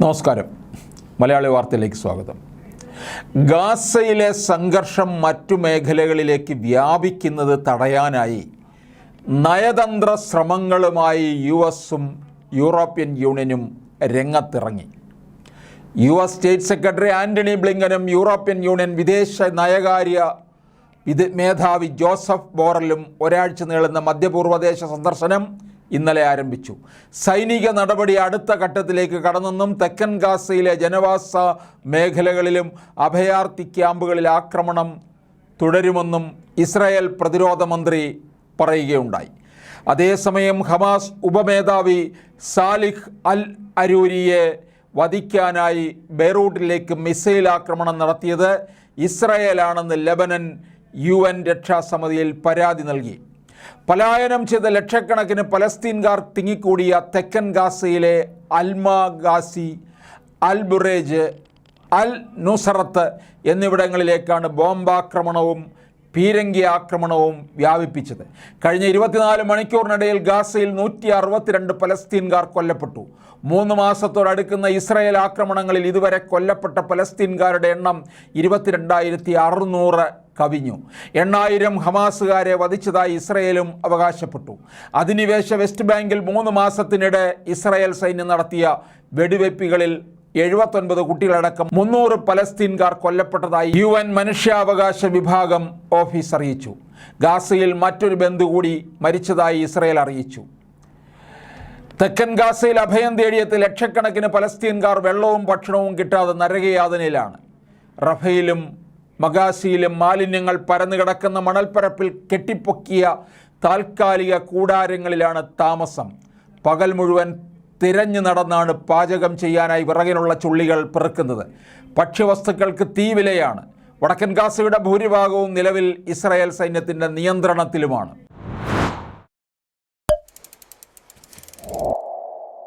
നമസ്കാരം. മലയാളി വാർത്തയിലേക്ക് സ്വാഗതം. ഗാസയിലെ സംഘർഷം മറ്റു മേഖലകളിലേക്ക് വ്യാപിക്കുന്നത് തടയാനായി നയതന്ത്ര ശ്രമങ്ങളുമായി യു എസും യൂറോപ്യൻ യൂണിയനും രംഗത്തിറങ്ങി. U S state secretary Antony ബ്ലിങ്കനും European union വിദേശ നയകാര്യ വിദ് മേധാവി ജോസഫ് ബോറലും ഒരാഴ്ച നീളുന്ന മധ്യപൂർവദേശ സന്ദർശനം ഇന്നലെ ആരംഭിച്ചു. സൈനിക നടപടി അടുത്ത ഘട്ടത്തിലേക്ക് കടന്നെന്നും തെക്കൻ ഗാസയിലെ ജനവാസ മേഖലകളിലും അഭയാർത്ഥി ക്യാമ്പുകളിൽ ആക്രമണം തുടരുമെന്നും ഇസ്രായേൽ പ്രതിരോധ മന്ത്രി പറയുകയുണ്ടായി. അതേസമയം ഹമാസ് ഉപമേധാവി സാലിഹ് അൽ അരൂരിയെ വധിക്കാനായി ബെയ്റൂട്ടിലേക്ക് മിസൈൽ ആക്രമണം നടത്തിയത് ഇസ്രായേലാണെന്ന് ലെബനൻ യു എൻ രക്ഷാസമിതിയിൽ പരാതി നൽകി. പലായനം ചെയ്ത ലക്ഷക്കണക്കിന് പലസ്തീൻകാർ തിങ്ങിക്കൂടിയ തെക്കൻ ഗാസയിലെ അൽമ ഗാസി അൽ ബുറേജ് അൽ നുസറത്ത് എന്നിവിടങ്ങളിലേക്കാണ് ബോംബാക്രമണവും പീരങ്കി ആക്രമണവും വ്യാപിപ്പിച്ചത്. കഴിഞ്ഞ ഇരുപത്തിനാല് മണിക്കൂറിനിടയിൽ ഗാസയിൽ നൂറ്റി അറുപത്തിരണ്ട് പലസ്തീൻകാർ കൊല്ലപ്പെട്ടു. മൂന്ന് മാസത്തോടടുക്കുന്ന ഇസ്രായേൽ ആക്രമണങ്ങളിൽ ഇതുവരെ കൊല്ലപ്പെട്ട പലസ്തീൻകാരുടെ എണ്ണം ഇരുപത്തിരണ്ടായിരത്തി അറുന്നൂറ് കവിഞ്ഞു. എണ്ണായിരം ഹമാസുകാരെ വധിച്ചതായി ഇസ്രയേലും അവകാശപ്പെട്ടു. അധിനിവേശ വെസ്റ്റ് ബാങ്കിൽ മൂന്ന് മാസത്തിനിടെ ഇസ്രയേൽ സൈന്യം നടത്തിയ വെടിവെപ്പുകളിൽ എഴുപത്തൊൻപത് കുട്ടികളടക്കം മുന്നൂറ് പലസ്തീൻകാർ കൊല്ലപ്പെട്ടതായി യു എൻ മനുഷ്യാവകാശ വിഭാഗം ഓഫീസ് അറിയിച്ചു. ഗാസയിൽ മറ്റൊരു ബന്ധു കൂടി മരിച്ചതായി ഇസ്രയേൽ അറിയിച്ചു. തെക്കൻ ഗാസയിൽ അഭയം തേടിയെത്തി ലക്ഷക്കണക്കിന് പലസ്തീൻകാർ വെള്ളവും ഭക്ഷണവും കിട്ടാതെ നരകയാതനയിലാണ്. റഫയിലും മഗാസിയിലും മാലിന്യങ്ങൾ പരന്നു കിടക്കുന്ന മണൽപ്പരപ്പിൽ കെട്ടിപ്പൊക്കിയ താൽക്കാലിക കൂടാരങ്ങളിലാണ് താമസം. പകൽ മുഴുവൻ തിരഞ്ഞു നടന്നാണ് പാചകം ചെയ്യാനായി വിറകിനുള്ള ചുള്ളികൾ പെറുക്കുന്നത്. ഭക്ഷ്യവസ്തുക്കൾക്ക് തീവിലയാണ് വടക്കൻ ഗാസയുടെ ഭൂരിഭാഗവും നിലവിൽ ഇസ്രായേൽ സൈന്യത്തിന്റെ നിയന്ത്രണത്തിലുമാണ്.